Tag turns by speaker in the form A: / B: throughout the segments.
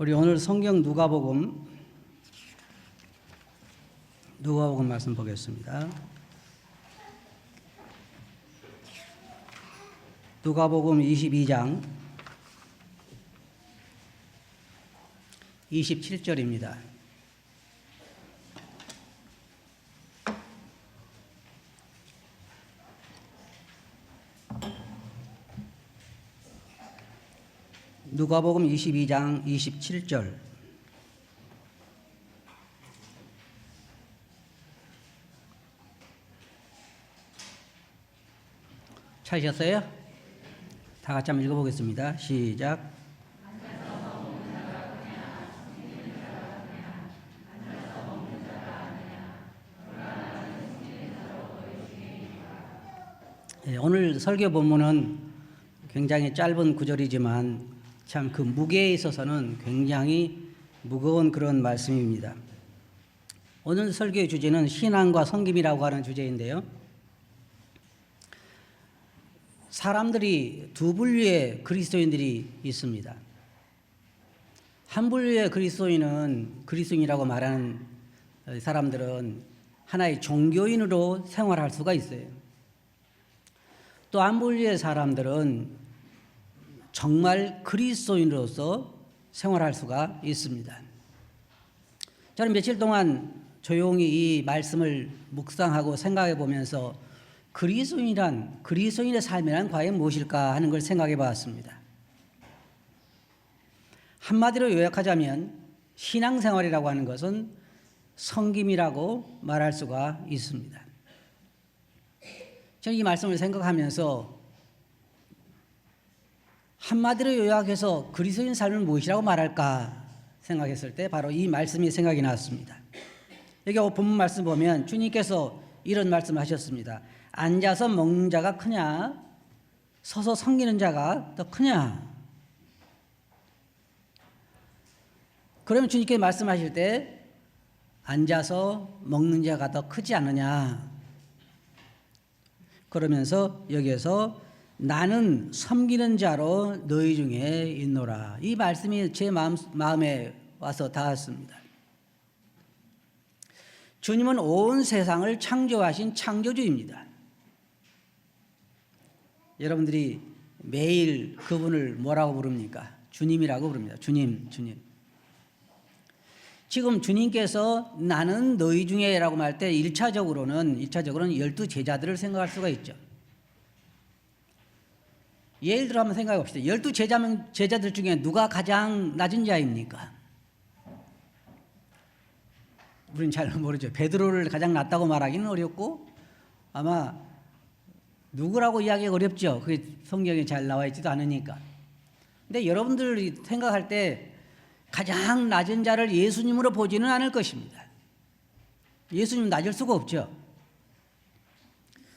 A: 우리 오늘 성경 누가복음 누가복음 말씀 보겠습니다. 누가복음 22장 27절입니다. 누가복음 22장 27절 찾으셨어요? 다 같이 한번 읽어보겠습니다. 시작. 예, 오늘 설교 본문은 굉장히 짧은 구절이지만 참 그 무게에 있어서는 굉장히 무거운 그런 말씀입니다. 오늘 설교의 주제는 신앙과 성김이라고 하는 주제인데요. 사람들이 두 분류의 그리스도인들이 있습니다. 한 분류의 그리스도인은 그리스도인이라고 말하는 사람들은 하나의 종교인으로 생활할 수가 있어요. 또 한 분류의 사람들은 정말 그리스도인으로서 생활할 수가 있습니다. 저는 며칠 동안 조용히 이 말씀을 묵상하고 생각해 보면서 그리스도인이란 그리스도인의 삶이란 과연 무엇일까 하는 걸 생각해 봤습니다. 한마디로 요약하자면 신앙생활이라고 하는 것은 성김이라고 말할 수가 있습니다. 저는 이 말씀을 생각하면서 한마디로 요약해서 그리스도인 삶을 무엇이라고 말할까 생각했을 때 바로 이 말씀이 생각이 났습니다. 여기 본문 말씀 보면 주님께서 이런 말씀을 하셨습니다. 앉아서 먹는 자가 크냐? 서서 섬기는 자가 더 크냐? 그러면 주님께 말씀하실 때 앉아서 먹는 자가 더 크지 않느냐? 그러면서 여기에서 나는 섬기는 자로 너희 중에 있노라. 이 말씀이 제 마음, 마음에 와서 닿았습니다. 주님은 온 세상을 창조하신 창조주입니다. 여러분들이 매일 그분을 뭐라고 부릅니까? 주님이라고 부릅니다. 주님, 주님. 지금 주님께서 나는 너희 중에라고 말 때 1차적으로는 1차적으로는 열두 제자들을 생각할 수가 있죠. 예를 들어 한번 생각해 봅시다. 열두 제자, 제자들 중에 누가 가장 낮은 자입니까? 우리는 잘 모르죠. 베드로를 가장 낮다고 말하기는 어렵고 아마 누구라고 이야기가 어렵죠. 그게 성경에 잘 나와 있지도 않으니까. 근데 여러분들이 생각할 때 가장 낮은 자를 예수님으로 보지는 않을 것입니다. 예수님 낮을 수가 없죠.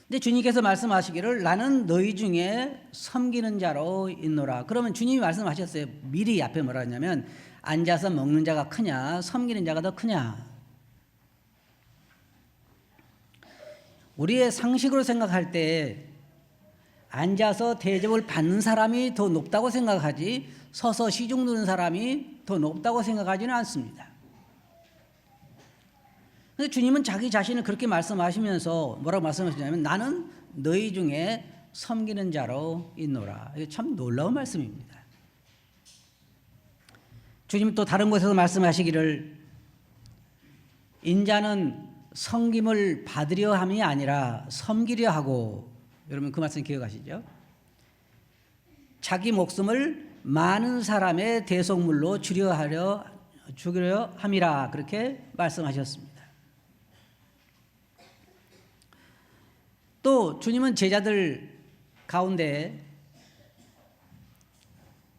A: 근데 주님께서 말씀하시기를 나는 너희 중에 섬기는 자로 있노라. 그러면 주님이 말씀하셨어요. 미리 앞에 뭐라 했냐면 앉아서 먹는 자가 크냐, 섬기는 자가 더 크냐. 우리의 상식으로 생각할 때 앉아서 대접을 받는 사람이 더 높다고 생각하지 서서 시중 드는 사람이 더 높다고 생각하지는 않습니다. 근데 주님은 자기 자신을 그렇게 말씀하시면서 뭐라고 말씀하시냐면 나는 너희 중에 섬기는 자로 있노라. 이게 참 놀라운 말씀입니다. 주님 또 다른 곳에서 말씀하시기를 인자는 섬김을 받으려 함이 아니라 섬기려 하고 여러분 그 말씀 기억하시죠? 자기 목숨을 많은 사람의 대속물로 주려 하려 주려 함이라 그렇게 말씀하셨습니다. 또 주님은 제자들 가운데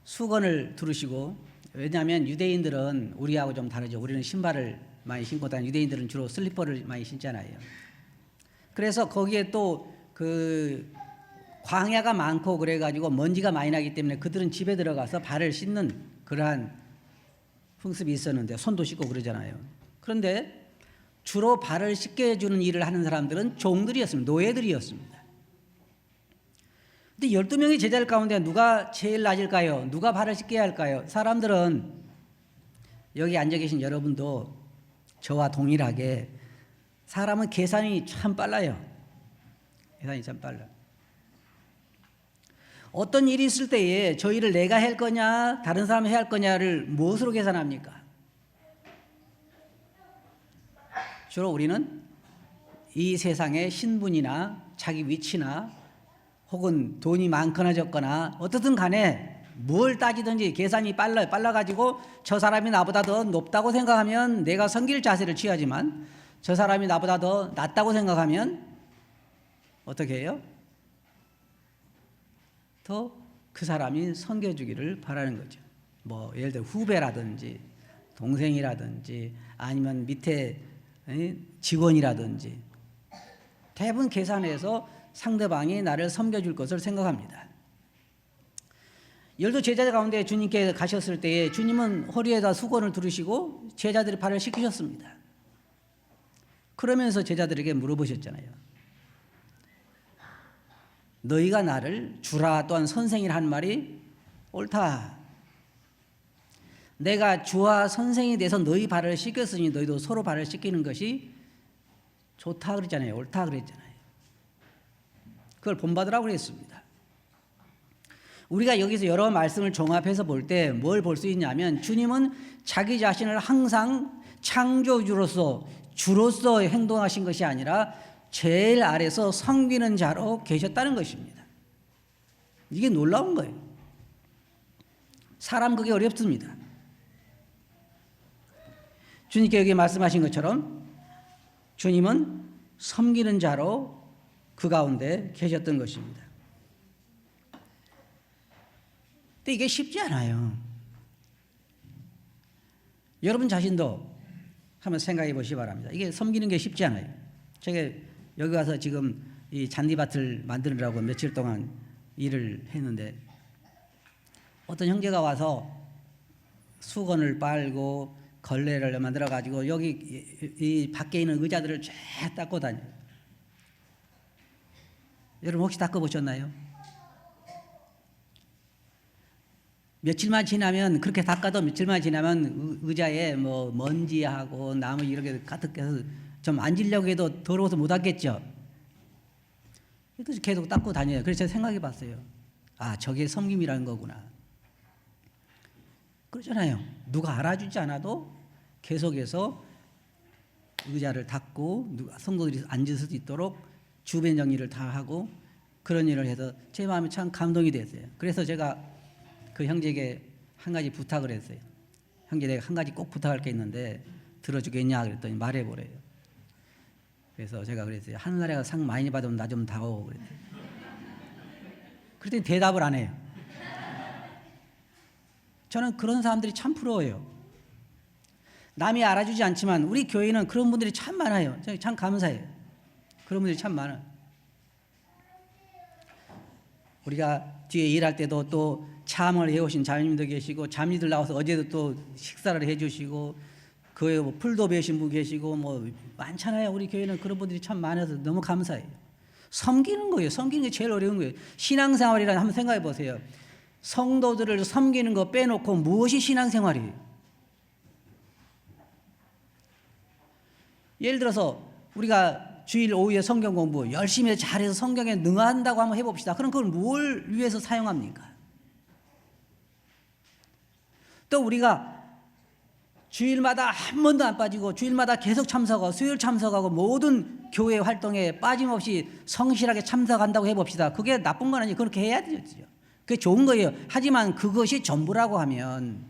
A: 수건을 두르시고 왜냐하면 유대인들은 우리하고 좀 다르죠. 우리는 신발을 많이 신고 다니 유대인들은 주로 슬리퍼를 많이 신잖아요. 그래서 거기에 또 그 광야가 많고 그래가지고 먼지가 많이 나기 때문에 그들은 집에 들어가서 발을 씻는 그러한 풍습이 있었는데 손도 씻고 그러잖아요. 그런데 주로 발을 씻게 해주는 일을 하는 사람들은 종들이었습니다. 노예들이었습니다. 근데 12명의 제자들 가운데 누가 제일 낮을까요? 누가 발을 씻게 할까요? 사람들은 여기 앉아 계신 여러분도 저와 동일하게 사람은 계산이 참 빨라요. 계산이 참 빨라. 어떤 일이 있을 때에 저 일을 내가 할 거냐, 다른 사람이 해야 할 거냐를 무엇으로 계산합니까? 주로 우리는 이 세상의 신분이나 자기 위치나 혹은 돈이 많거나 적거나 어떻든 간에 뭘 따지든지 계산이 빨라요. 빨라가지고 저 사람이 나보다 더 높다고 생각하면 내가 섬길 자세를 취하지만 저 사람이 나보다 더 낮다고 생각하면 어떻게 해요? 더 그 사람이 섬겨주기를 바라는 거죠. 뭐 예를 들어 후배라든지 동생이라든지 아니면 밑에 에, 직원이라든지 대부분 계산해서 상대방이 나를 섬겨줄 것을 생각합니다. 열두 제자 가운데 주님께 가셨을 때에 주님은 허리에다 수건을 두르시고 제자들의 발을 씻기셨습니다. 그러면서 제자들에게 물어보셨잖아요. 너희가 나를 주라 또한 선생이라 한 말이 옳다. 내가 주와 선생이 돼서 너희 발을 씻겼으니 너희도 서로 발을 씻기는 것이 좋다 그랬잖아요. 옳다 그랬잖아요. 그걸 본받으라고 그랬습니다. 우리가 여기서 여러 말씀을 종합해서 볼 때 뭘 볼 수 있냐면 주님은 자기 자신을 항상 창조주로서 주로서 행동하신 것이 아니라 제일 아래서 섬기는 자로 계셨다는 것입니다. 이게 놀라운 거예요. 사람 그게 어렵습니다. 주님께 여기 말씀하신 것처럼 주님은 섬기는 자로 그 가운데 계셨던 것입니다. 근데 이게 쉽지 않아요. 여러분 자신도 한번 생각해 보시기 바랍니다. 이게 섬기는 게 쉽지 않아요. 제가 여기 와서 지금 이 잔디밭을 만들으라고 며칠 동안 일을 했는데 어떤 형제가 와서 수건을 빨고 걸레를 만들어 가지고 여기 이, 이 밖에 있는 의자들을 쫙 닦고 다녀요. 여러분 혹시 닦아 보셨나요? 며칠만 지나면 그렇게 닦아도 며칠만 지나면 의- 의자에 뭐 먼지하고 나무 이렇게 가득 해서 좀 앉으려고 해도 더러워서 못 앉겠죠. 그래서 계속 닦고 다녀요. 그래서 제가 생각해 봤어요. 아, 저게 섬김이라는 거구나. 그러잖아요. 누가 알아주지 않아도 계속해서 의자를 닦고 성도들이 앉을 수 있도록 주변 정리를 다 하고 그런 일을 해서 제 마음이 참 감동이 됐어요. 그래서 제가 그 형제에게 한 가지 부탁을 했어요. 형제 내가 한 가지 꼭 부탁할 게 있는데 들어주겠냐 그랬더니 말해보래요. 그래서 제가 그랬어요. 하늘나라가 상 많이 받으면 나 좀 다오 그랬더니 그랬더니 대답을 안 해요. 저는 그런 사람들이 참 부러워요. 남이 알아주지 않지만 우리 교회는 그런 분들이 참 많아요. 참 감사해요. 그런 분들이 참 많아. 우리가 뒤에 일할 때도 또 참을 해오신 자매님도 계시고 자매들 나와서 어제도 또 식사를 해주시고 그에 뭐 풀도 배신 분 계시고 뭐 많잖아요. 우리 교회는 그런 분들이 참 많아서 너무 감사해요. 섬기는 거예요. 섬기는 게 제일 어려운 거예요. 신앙생활이라 한번 생각해 보세요. 성도들을 섬기는 거 빼놓고 무엇이 신앙생활이에요? 예를 들어서 우리가 주일 오후에 성경 공부 열심히 잘해서 성경에 능한다고 한번 해봅시다. 그럼 그걸 뭘 위해서 사용합니까? 또 우리가 주일마다 한 번도 안 빠지고 주일마다 계속 참석하고 수요일 참석하고 모든 교회 활동에 빠짐없이 성실하게 참석한다고 해봅시다. 그게 나쁜 건 아니에요. 그렇게 해야 되죠. 그게 좋은 거예요. 하지만 그것이 전부라고 하면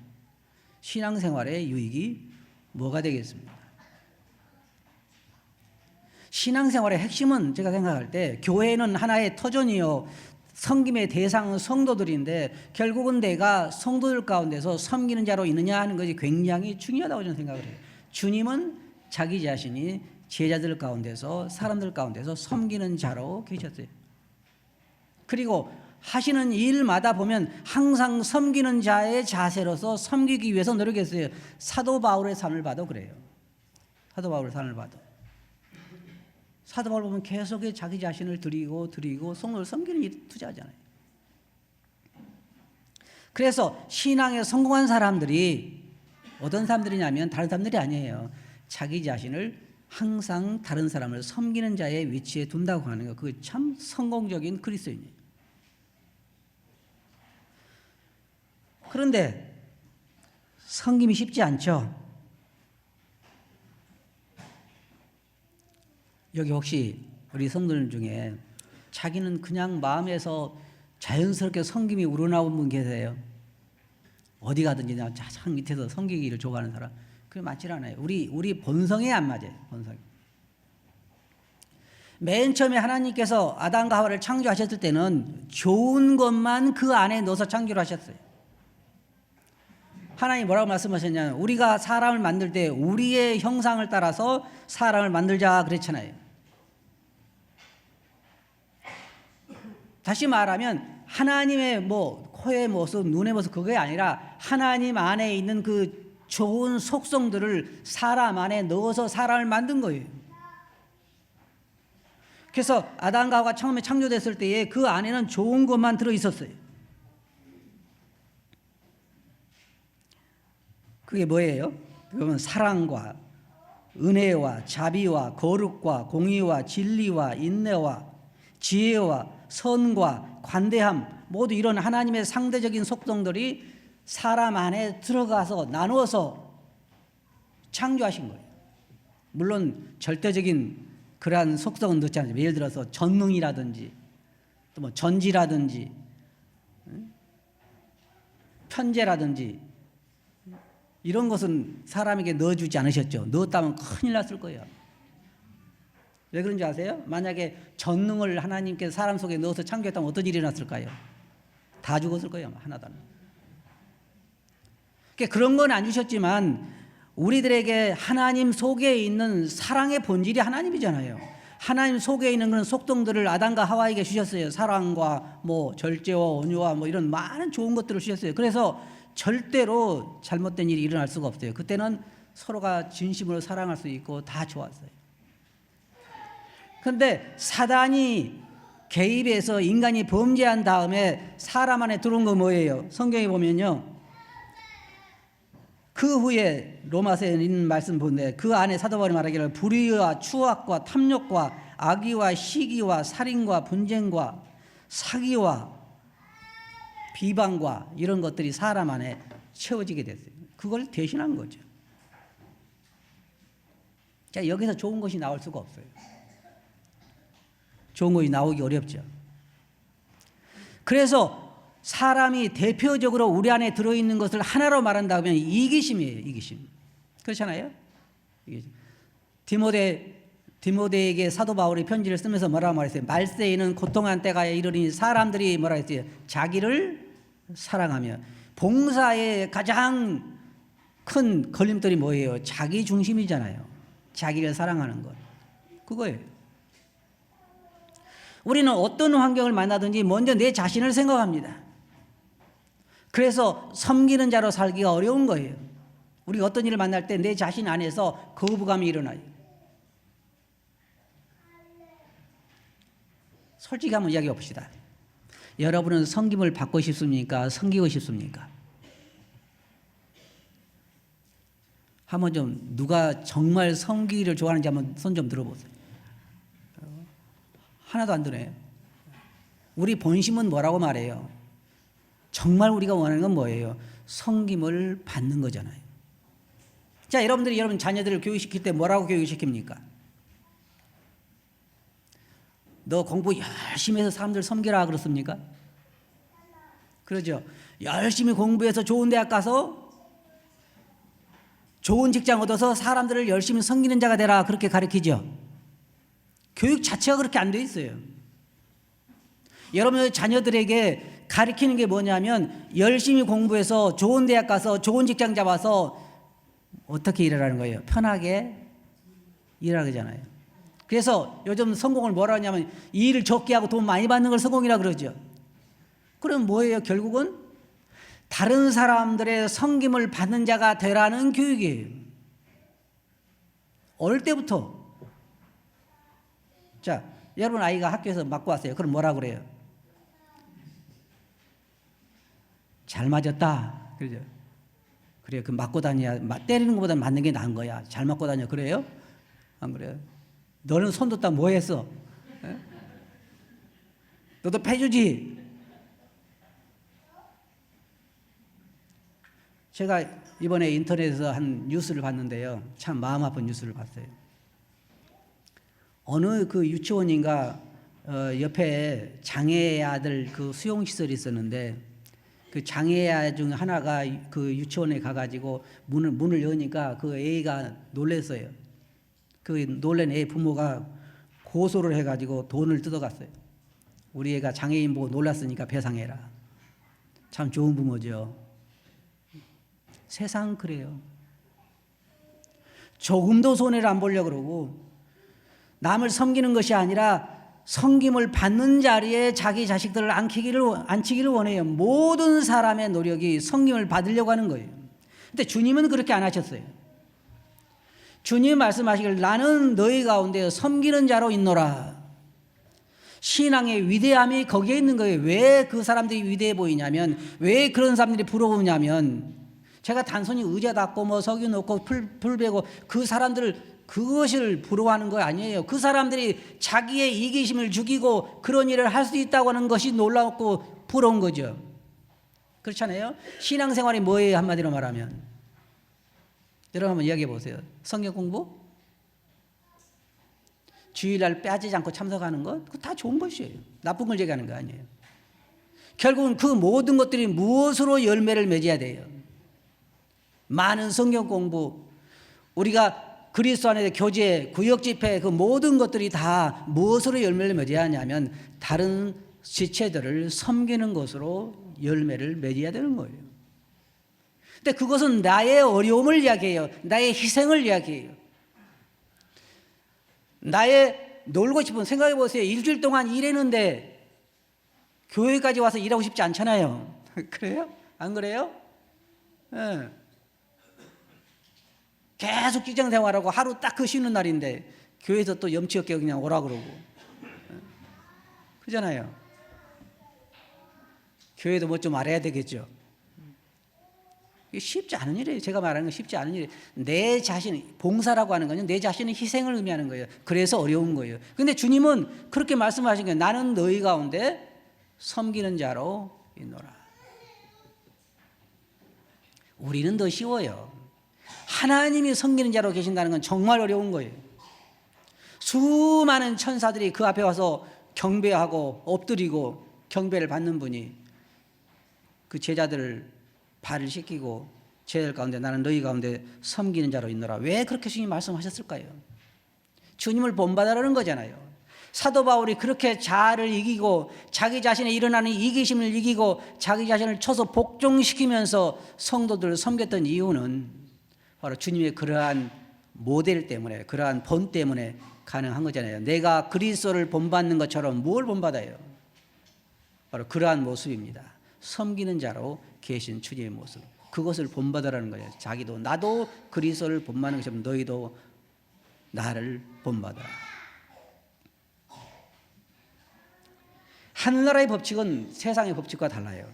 A: 신앙생활의 유익이 뭐가 되겠습니까? 신앙생활의 핵심은 제가 생각할 때 교회는 하나의 터전이요 섬김의 대상은 성도들인데 결국은 내가 성도들 가운데서 섬기는 자로 있느냐 하는 것이 굉장히 중요하다고 저는 생각을 해요. 주님은 자기 자신이 제자들 가운데서 사람들 가운데서 섬기는 자로 계셨어요. 그리고 하시는 일마다 보면 항상 섬기는 자의 자세로서 섬기기 위해서 노력했어요. 사도 바울의 삶을 봐도 그래요. 사도 바울의 삶을 봐도. 사도 바울 보면 계속 자기 자신을 드리고 드리고 성도를 섬기는 일에 투자하잖아요. 그래서 신앙에 성공한 사람들이 어떤 사람들이냐면 다른 사람들이 아니에요. 자기 자신을 항상 다른 사람을 섬기는 자의 위치에 둔다고 하는 거. 그게 참 성공적인 그리스도인이에요. 그런데 섬김이 쉽지 않죠. 여기 혹시 우리 성도들 중에 자기는 그냥 마음에서 자연스럽게 섬김이 우러나온 분 계세요? 어디 가든지 그냥 참 밑에서 섬기기를 좋아하는 사람 그게 많지 않아요. 우리 우리 본성에 안 맞아요. 본성. 맨 처음에 하나님께서 아담과 하와를 창조하셨을 때는 좋은 것만 그 안에 넣어서 창조를 하셨어요. 하나님 뭐라고 말씀하셨냐면 우리가 사람을 만들 때 우리의 형상을 따라서 사람을 만들자 그랬잖아요. 다시 말하면 하나님의 뭐 코의 모습, 눈의 모습 그게 아니라 하나님 안에 있는 그 좋은 속성들을 사람 안에 넣어서 사람을 만든 거예요. 그래서 아담과 하와가 처음에 창조됐을 때에 그 안에는 좋은 것만 들어 있었어요. 그게 뭐예요? 그러면 사랑과 은혜와 자비와 거룩과 공의와 진리와 인내와 지혜와 선과 관대함 모두 이런 하나님의 상대적인 속성들이 사람 안에 들어가서 나누어서 창조하신 거예요. 물론 절대적인 그러한 속성은 넣지 않죠. 예를 들어서 전능이라든지 또 뭐 전지라든지 편재라든지 이런 것은 사람에게 넣어주지 않으셨죠. 넣었다면 큰일 났을 거예요. 왜 그런지 아세요? 만약에 전능을 하나님께서 사람 속에 넣어서 창조했다면 어떤 일이 일어났을까요? 다 죽었을 거예요. 하나도 안. 그러니까 그런 건안 주셨지만 우리들에게 하나님 속에 있는 사랑의 본질이 하나님이잖아요. 하나님 속에 있는 그런 속동들을 아담과 하와에게 주셨어요. 사랑과 뭐 절제와 온유와 뭐 이런 많은 좋은 것들을 주셨어요. 그래서 절대로 잘못된 일이 일어날 수가 없어요. 그때는 서로가 진심으로 사랑할 수 있고 다 좋았어요. 근데 사단이 개입해서 인간이 범죄한 다음에 사람 안에 들어온 거 뭐예요? 성경에 보면요. 그 후에 로마서에 있는 말씀 보는데 그 안에 사도 바울이 말하기를 불의와 추악과 탐욕과 악의와 시기와 살인과 분쟁과 사기와 비방과 이런 것들이 사람 안에 채워지게 됐어요. 그걸 대신한 거죠. 자, 여기서 좋은 것이 나올 수가 없어요. 좋은 것이 나오기 어렵죠. 그래서 사람이 대표적으로 우리 안에 들어있는 것을 하나로 말한다면 이기심이에요. 이기심. 그렇잖아요. 이기심. 디모데 디모데에게 사도 바울이 편지를 쓰면서 뭐라고 말했어요? 말세에는 고통한 때가 이르니 사람들이 뭐라 했어요? 자기를 사랑하며 봉사의 가장 큰 걸림돌이 뭐예요? 자기 중심이잖아요. 자기를 사랑하는 것. 그거예요. 우리는 어떤 환경을 만나든지 먼저 내 자신을 생각합니다. 그래서 섬기는 자로 살기가 어려운 거예요. 우리가 어떤 일을 만날 때 내 자신 안에서 거부감이 일어나요. 솔직히 한번 이야기해 봅시다. 여러분은 섬김을 받고 싶습니까? 섬기고 싶습니까? 한번 좀 누가 정말 섬기기를 좋아하는지 한번 손 좀 들어보세요. 하나도 안 드네요. 우리 본심은 뭐라고 말해요? 정말 우리가 원하는 건 뭐예요? 섬김을 받는 거잖아요. 자, 여러분들이 여러분 자녀들을 교육시킬 때 뭐라고 교육시킵니까? 너 공부 열심히 해서 사람들 섬기라 그렇습니까? 그러죠. 열심히 공부해서 좋은 대학 가서 좋은 직장 얻어서 사람들을 열심히 섬기는 자가 되라 그렇게 가르치죠. 교육 자체가 그렇게 안 돼 있어요. 여러분의 자녀들에게 가르치는 게 뭐냐면 열심히 공부해서 좋은 대학 가서 좋은 직장 잡아서 어떻게 일하라는 거예요? 편하게 일하잖아요. 그래서 요즘 성공을 뭐라 하냐면 일을 적게 하고 돈 많이 받는 걸 성공이라 그러죠. 그럼 뭐예요? 결국은 다른 사람들의 섬김을 받는 자가 되라는 교육이에요. 어릴 때부터. 자, 여러분 아이가 학교에서 맞고 왔어요. 그럼 뭐라 그래요? 잘 맞았다. 그러죠. 그래 그 맞고 다녀야 맞- 때리는 것보다 맞는 게 나은 거야. 잘 맞고 다녀 그래요? 안 그래요? 너는 손 뒀다 뭐 했어? 예? 너도 패주지. 제가 이번에 인터넷에서 한 뉴스를 봤는데요. 참 마음 아픈 뉴스를 봤어요. 어느 그 유치원인가 어, 옆에 장애 아들 그 수용 시설이 있었는데 그 장애 아중 하나가 그 유치원에 가가지고 문을 문을 여니까 그 애가 놀랬어요. 그 놀란 애 부모가 고소를 해가지고 돈을 뜯어갔어요. 우리 애가 장애인 보고 놀랐으니까 배상해라. 참 좋은 부모죠. 세상 그래요. 조금도 손해를 안 보려 그러고 남을 섬기는 것이 아니라 섬김을 받는 자리에 자기 자식들을 앉히기를 앉히기를 원해요. 모든 사람의 노력이 섬김을 받으려고 하는 거예요. 근데 주님은 그렇게 안 하셨어요. 주님 말씀하시길 나는 너희 가운데 섬기는 자로 있노라. 신앙의 위대함이 거기에 있는 거예요. 왜 그 사람들이 위대해 보이냐면 왜 그런 사람들이 부러우냐면 제가 단순히 의자 닦고 뭐 석유 놓고 풀, 풀 베고 그 사람들을 그것을 부러워하는 거 아니에요. 그 사람들이 자기의 이기심을 죽이고 그런 일을 할 수 있다고 하는 것이 놀랍고 부러운 거죠. 그렇잖아요. 신앙생활이 뭐예요? 한마디로 말하면. 여러분 한번 이야기해 보세요. 성경 공부? 주일날 빼앗지 않고 참석하는 것? 그거 다 좋은 것이에요. 나쁜 걸 얘기하는 거 아니에요. 결국은 그 모든 것들이 무엇으로 열매를 맺어야 돼요? 많은 성경 공부, 우리가 그리스도 안에 교제, 구역 집회 그 모든 것들이 다 무엇으로 열매를 맺어야 하냐면 다른 지체들을 섬기는 것으로 열매를 맺어야 되는 거예요. 근데 그것은 나의 어려움을 이야기해요. 나의 희생을 이야기해요. 나의 놀고 싶은 생각해 보세요. 일주일 동안 일했는데 교회까지 와서 일하고 싶지 않잖아요. 그래요? 안 그래요? 예. 계속 직장 생활하고 하루 딱 그 쉬는 날인데 교회에서 또 염치 없게 그냥 오라 그러고. 예. 그잖아요. 교회도 뭐 좀 알아야 되겠죠. 쉽지 않은 일이에요. 제가 말하는 건 쉽지 않은 일이에요. 내 자신, 봉사라고 하는 거는 내 자신의 희생을 의미하는 거예요. 그래서 어려운 거예요. 근데 주님은 그렇게 말씀하신 거예요. 나는 너희 가운데 섬기는 자로 있노라. 우리는 더 쉬워요. 하나님이 섬기는 자로 계신다는 건 정말 어려운 거예요. 수많은 천사들이 그 앞에 와서 경배하고 엎드리고 경배를 받는 분이 그 제자들을 발을 씻기고 제자들 가운데 나는 너희 가운데 섬기는 자로 있노라. 왜 그렇게 주님 말씀하셨을까요? 주님을 본받으라는 거잖아요. 사도 바울이 그렇게 자아를 이기고 자기 자신의 일어나는 이기심을 이기고 자기 자신을 쳐서 복종시키면서 성도들을 섬겼던 이유는 바로 주님의 그러한 모델 때문에 그러한 본 때문에 가능한 거잖아요. 내가 그리스도를 본받는 것처럼 뭘 본받아요? 바로 그러한 모습입니다. 섬기는 자로 계신 주님의 모습. 그것을 본받으라는 거예요. 자기도 나도 그리스도를 본받는 것처럼 너희도 나를 본받아라. 하늘나라의 법칙은 세상의 법칙과 달라요.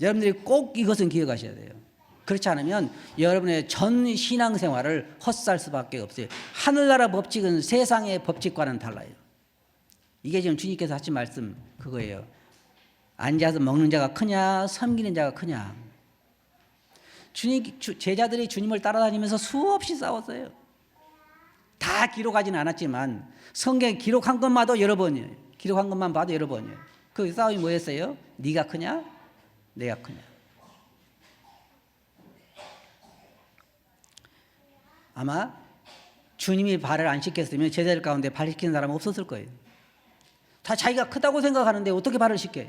A: 여러분들이 꼭 이것은 기억하셔야 돼요. 그렇지 않으면 여러분의 전 신앙생활을 헛살 수밖에 없어요. 하늘나라 법칙은 세상의 법칙과는 달라요. 이게 지금 주님께서 하신 말씀 그거예요. 앉아서 먹는 자가 크냐, 섬기는 자가 크냐. 주님 주, 제자들이 주님을 따라다니면서 수없이 싸웠어요. 다 기록하지는 않았지만 성경에 기록한 것만 도 여러 번이에요. 기록한 것만 봐도 여러 번이에요. 그 싸움이 뭐였어요? 네가 크냐? 내가 크냐? 아마 주님이 발을 안 씻겼으면 제자들 가운데 발 씻기는 사람은 없었을 거예요. 다 자기가 크다고 생각하는데 어떻게 발을 씻겨요?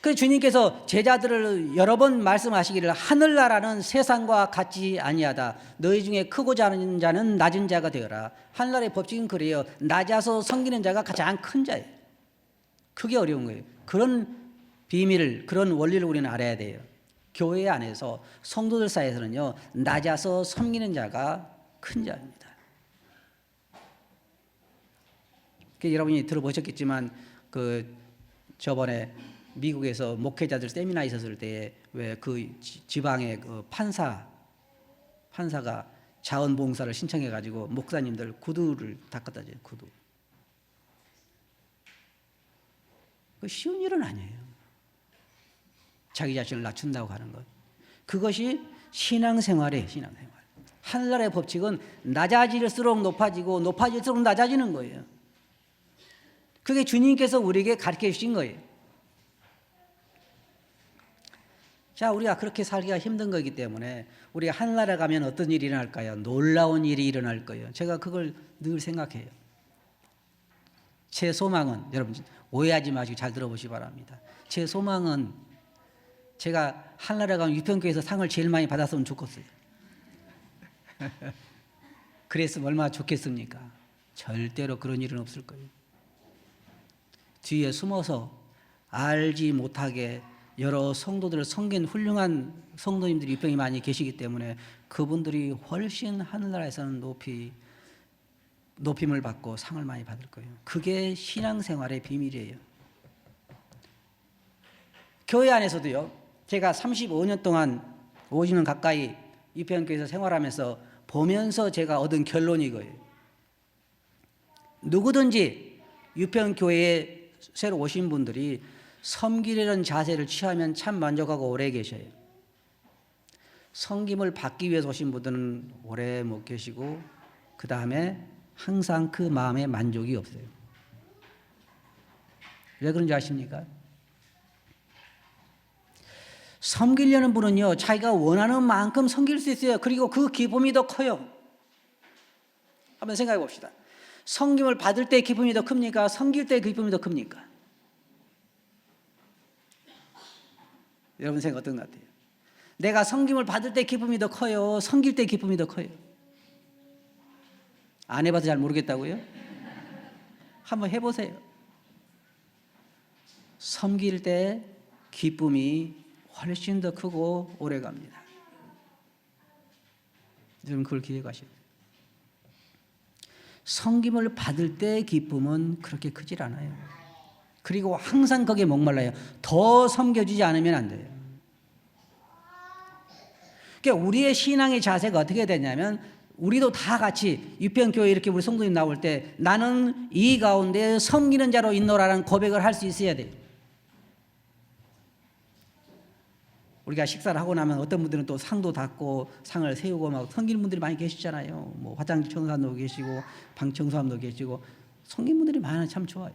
A: 그 주님께서 제자들을 여러 번 말씀하시기를 하늘나라는 세상과 같지 아니하다. 너희 중에 크고자 하는 자는 낮은 자가 되어라. 하늘나라의 법칙은 그래요. 낮아서 섬기는 자가 가장 큰 자예요. 그게 어려운 거예요. 그런 비밀을 그런 원리를 우리는 알아야 돼요. 교회 안에서 성도들 사이에서는요 낮아서 섬기는 자가 큰 자입니다. 그 여러분이 들어보셨겠지만 그 저번에 미국에서 목회자들 세미나 있었을 때 왜 그 지방의 그 판사 판사가 자원봉사를 신청해 가지고 목사님들 구두를 닦았다 줘요. 구두. 그 쉬운 일은 아니에요. 자기 자신을 낮춘다고 하는 것. 그것이 신앙생활이에요. 신앙생활. 하늘나라의 법칙은 낮아질수록 높아지고 높아질수록 낮아지는 거예요. 그게 주님께서 우리에게 가르쳐 주신 거예요. 자, 우리가 그렇게 살기가 힘든 거기 때문에 우리가 하늘나라 가면 어떤 일이 일어날까요? 놀라운 일이 일어날 거예요. 제가 그걸 늘 생각해요. 제 소망은 여러분 오해하지 마시고 잘 들어보시기 바랍니다. 제 소망은 제가 하늘나라 가면 유평교에서 상을 제일 많이 받았으면 좋겠어요. 그랬으면 얼마나 좋겠습니까? 절대로 그런 일은 없을 거예요. 뒤에 숨어서 알지 못하게 여러 성도들을 섬긴 훌륭한 성도님들이 입병이 많이 계시기 때문에 그분들이 훨씬 하늘나라에서는 높이 높임을 받고 상을 많이 받을 거예요. 그게 신앙생활의 비밀이에요. 교회 안에서도요. 제가 35년 동안 50년 가까이 입평교에서 생활하면서 보면서 제가 얻은 결론이 이거예요. 누구든지 유평교회에 새로 오신 분들이 섬기려는 자세를 취하면 참 만족하고 오래 계셔요. 섬김을 받기 위해서 오신 분들은 오래 못 계시고 그 다음에 항상 그 마음에 만족이 없어요. 왜 그런지 아십니까? 섬기려는 분은요, 자기가 원하는 만큼 섬길 수 있어요. 그리고 그 기쁨이 더 커요. 한번 생각해 봅시다. 섬김을 받을 때 기쁨이 더 큽니까? 섬길 때 기쁨이 더 큽니까? 여러분 생각 어떤 것 같아요? 내가 섬김을 받을 때 기쁨이 더 커요? 섬길 때 기쁨이 더 커요? 안 해봐서 잘 모르겠다고요? 한번 해보세요. 섬길 때 기쁨이 훨씬 더 크고 오래 갑니다. 여러분 그걸 기억하셔야. 섬김을 받을 때 기쁨은 그렇게 크질 않아요. 그리고 항상 거기에 목말라요. 더 섬겨주지 않으면 안 돼요. 그러니까 우리의 신앙의 자세가 어떻게 되냐면 우리도 다 같이 유평교회 이렇게 우리 성도님 나올 때 나는 이 가운데 섬기는 자로 있노라는 고백을 할 수 있어야 돼요. 우리가 식사를 하고 나면 어떤 분들은 또 상도 닦고 상을 세우고 막 섬기는 분들이 많이 계시잖아요. 뭐 화장실 청소함도 계시고 방 청소함도 계시고 섬기는 분들이 많아 참 좋아요.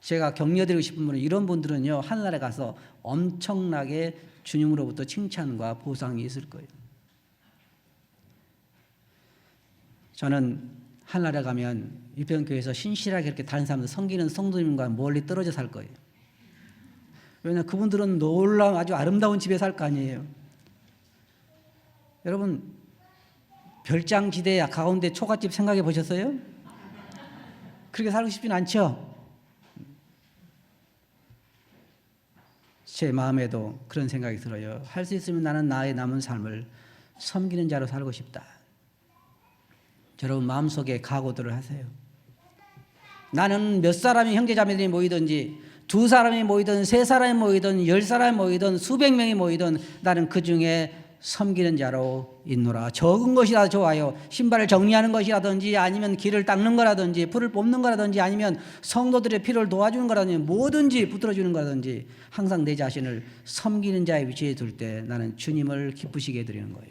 A: 제가 격려드리고 싶은 분은 이런 분들은요 하늘나라에 가서 엄청나게 주님으로부터 칭찬과 보상이 있을 거예요. 저는 하늘나라 가면 유평교회에서 신실하게 이렇게 다른 사람들 섬기는 성도님과 멀리 떨어져 살 거예요. 왜냐 그분들은 놀라운 아주 아름다운 집에 살 거 아니에요. 여러분 별장 지대 가운데 초가집 생각해 보셨어요? 그렇게 살고 싶진 않죠. 제 마음에도 그런 생각이 들어요. 할 수 있으면 나는 나의 남은 삶을 섬기는 자로 살고 싶다. 여러분 마음속에 각오들을 하세요. 나는 몇 사람의 형제자매들이 모이든지 두 사람이 모이든 세 사람이 모이든 열 사람이 모이든 수백 명이 모이든 나는 그 중에 섬기는 자로 있노라. 적은 것이라도 좋아요. 신발을 정리하는 것이라든지 아니면 길을 닦는 거라든지 풀을 뽑는 거라든지 아니면 성도들의 필요를 도와주는 거라든지 뭐든지 붙들어주는 거라든지 항상 내 자신을 섬기는 자의 위치에 둘 때 나는 주님을 기쁘시게 해드리는 거예요.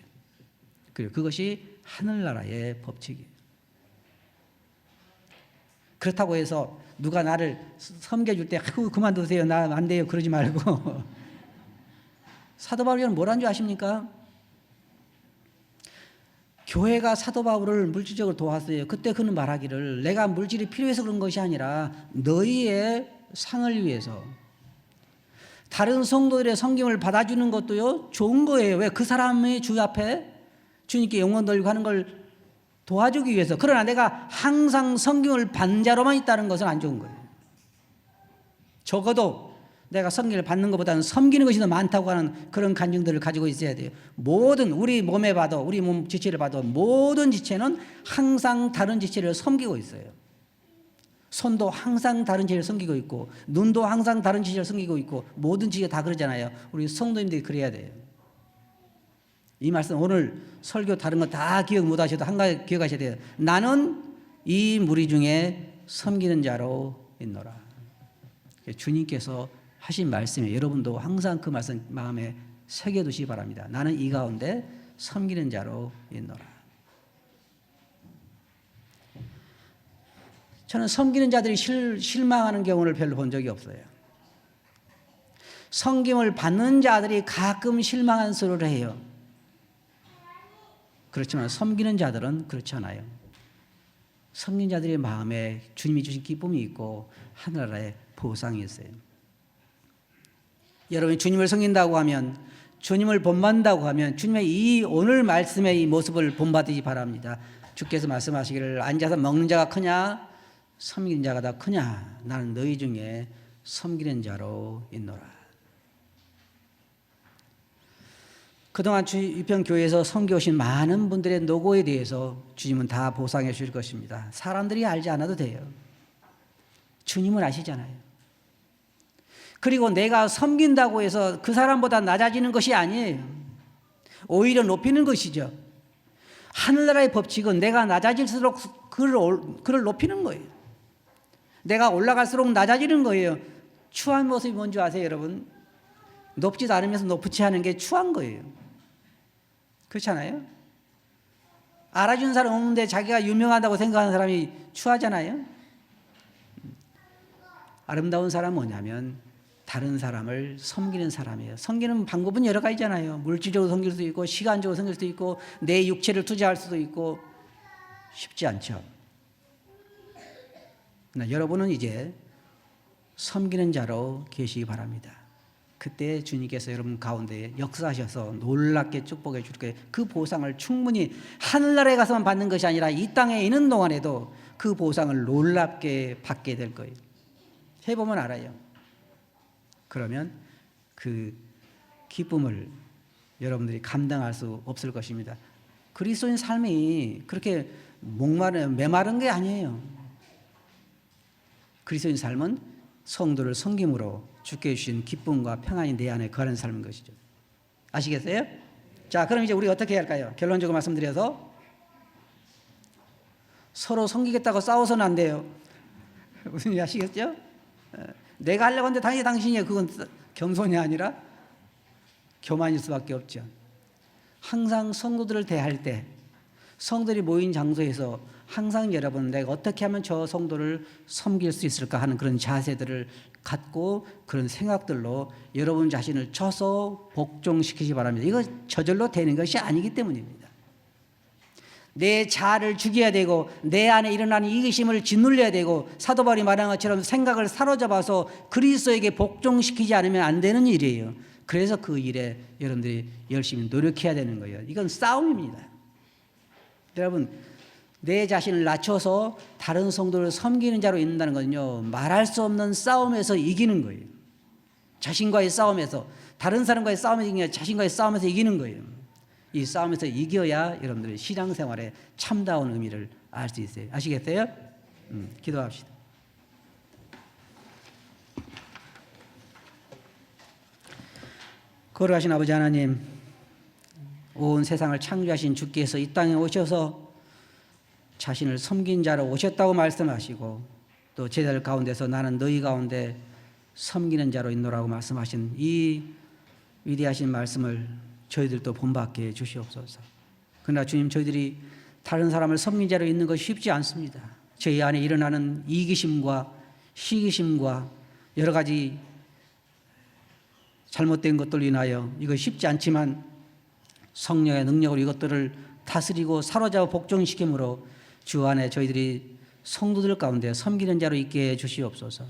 A: 그리고 그것이 하늘나라의 법칙이에요. 그렇다고 해서 누가 나를 섬겨줄 때 아이고 그만두세요. 나 안 돼요. 그러지 말고 사도 바울은 뭐라는 줄 아십니까? 교회가 사도 바울을 물질적으로 도왔어요. 그때 그는 말하기를 내가 물질이 필요해서 그런 것이 아니라 너희의 상을 위해서 다른 성도들의 성김을 받아주는 것도요 좋은 거예요. 왜 그 사람의 주 앞에 주님께 영원 돌리고 하는 걸 도와주기 위해서. 그러나 내가 항상 성김을 받는 자로만 있다는 것은 안 좋은 거예요. 적어도 내가 성기를 받는 것보다는 섬기는 것이 더 많다고 하는 그런 간증들을 가지고 있어야 돼요. 모든 우리 몸에 봐도 우리 몸 지체를 봐도 모든 지체는 항상 다른 지체를 섬기고 있어요. 손도 항상 다른 지혜를 섬기고 있고 눈도 항상 다른 지혜를 섬기고 있고 모든 지혜가 다 그러잖아요. 우리 성도님들이 그래야 돼요. 이 말씀 오늘 설교 다른 거 다 기억 못 하셔도 한 가지 기억하셔야 돼요. 나는 이 무리 중에 섬기는 자로 있노라. 주님께서 하신 말씀이에요. 여러분도 항상 그 말씀 마음에 새겨 두시기 바랍니다. 나는 이 가운데 섬기는 자로 있노라. 저는 섬기는 자들이 실, 실망하는 경우를 별로 본 적이 없어요. 섬김을 받는 자들이 가끔 실망한 소리를 해요. 그렇지만 섬기는 자들은 그렇지 않아요. 섬긴 자들의 마음에 주님이 주신 기쁨이 있고 하늘나라의 보상이 있어요. 여러분이 주님을 섬긴다고 하면 주님을 본받는다고 하면 주님의 이 오늘 말씀의 이 모습을 본받으시 바랍니다. 주께서 말씀하시기를 앉아서 먹는 자가 크냐 섬기는 자가 더 크냐 나는 너희 중에 섬기는 자로 있노라. 그동안 주입평교회에서 섬겨오신 많은 분들의 노고에 대해서 주님은 다 보상해 주실 것입니다. 사람들이 알지 않아도 돼요. 주님은 아시잖아요. 그리고 내가 섬긴다고 해서 그 사람보다 낮아지는 것이 아니에요. 오히려 높이는 것이죠. 하늘나라의 법칙은 내가 낮아질수록 그를, 그를 높이는 거예요. 내가 올라갈수록 낮아지는 거예요. 추한 모습이 뭔지 아세요, 여러분? 높지도 않으면서 높지 않은 게 추한 거예요. 그렇잖아요? 알아주는 사람 없는데 자기가 유명하다고 생각하는 사람이 추하잖아요? 아름다운 사람은 뭐냐면 다른 사람을 섬기는 사람이에요. 섬기는 방법은 여러 가지잖아요. 물질적으로 섬길 수도 있고, 시간적으로 섬길 수도 있고, 내 육체를 투자할 수도 있고, 쉽지 않죠. 그러나 여러분은 이제 섬기는 자로 계시기 바랍니다. 그때 주님께서 여러분 가운데 역사하셔서 놀랍게 축복해 줄 거예요. 그 보상을 충분히 하늘나라에 가서만 받는 것이 아니라 이 땅에 있는 동안에도 그 보상을 놀랍게 받게 될 거예요. 해보면 알아요. 그러면 그 기쁨을 여러분들이 감당할 수 없을 것입니다. 그리스도인 삶이 그렇게 목마른 메마른 게 아니에요. 그리스도인 삶은 성도를 섬김으로 주께 주신 기쁨과 평안이 내 안에 거하는 삶인 것이죠. 아시겠어요? 자, 그럼 이제 우리 어떻게 할까요? 결론적으로 말씀드려서 서로 섬기겠다고 싸워서는 안 돼요. 무슨 일 아시겠죠? 내가 하려고 하는데 당연히 당신이 그건 겸손이 아니라 교만일 수밖에 없죠. 항상 성도들을 대할 때 성들이 모인 장소에서 항상 여러분 내가 어떻게 하면 저 성도를 섬길 수 있을까 하는 그런 자세들을 갖고 그런 생각들로 여러분 자신을 쳐서 복종시키시 바랍니다. 이거 저절로 되는 것이 아니기 때문입니다. 내 자아를 죽여야 되고 내 안에 일어나는 이기심을 짓눌려야 되고 사도 바울이 말한 것처럼 생각을 사로잡아서 그리스도에게 복종시키지 않으면 안 되는 일이에요. 그래서 그 일에 여러분들이 열심히 노력해야 되는 거예요. 이건 싸움입니다. 여러분 내 자신을 낮춰서 다른 성도를 섬기는 자로 있는다는 것은요 말할 수 없는 싸움에서 이기는 거예요. 자신과의 싸움에서 다른 사람과의 싸움에서 이기는 자신과의 싸움에서 이기는 거예요. 이 싸움에서 이겨야 여러분들의 신앙생활에 참다운 의미를 알 수 있어요. 아시겠어요? 음, 기도합시다. 거룩하신 아버지 하나님, 온 세상을 창조하신 주께서 이 땅에 오셔서 자신을 섬긴 자로 오셨다고 말씀하시고 또 제자들 가운데서 나는 너희 가운데 섬기는 자로 있노라고 말씀하신 이 위대하신 말씀을 저희들도 본받게 주시옵소서. 그러나 주님 저희들이 다른 사람을 섬긴 자로 있는 것이 쉽지 않습니다. 저희 안에 일어나는 이기심과 시기심과 여러 가지 잘못된 것들로 인하여 이거 쉽지 않지만 성령의 능력으로 이것들을 다스리고 사로잡아 복종시킴으로 주 안에 저희들이 성도들 가운데 섬기는 자로 있게 해 주시옵소서.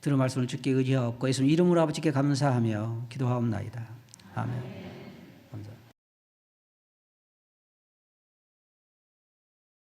A: 들은 말씀을 주께 의지하옵고 예수님 이름으로 아버지께 감사하며 기도하옵나이다. 아멘.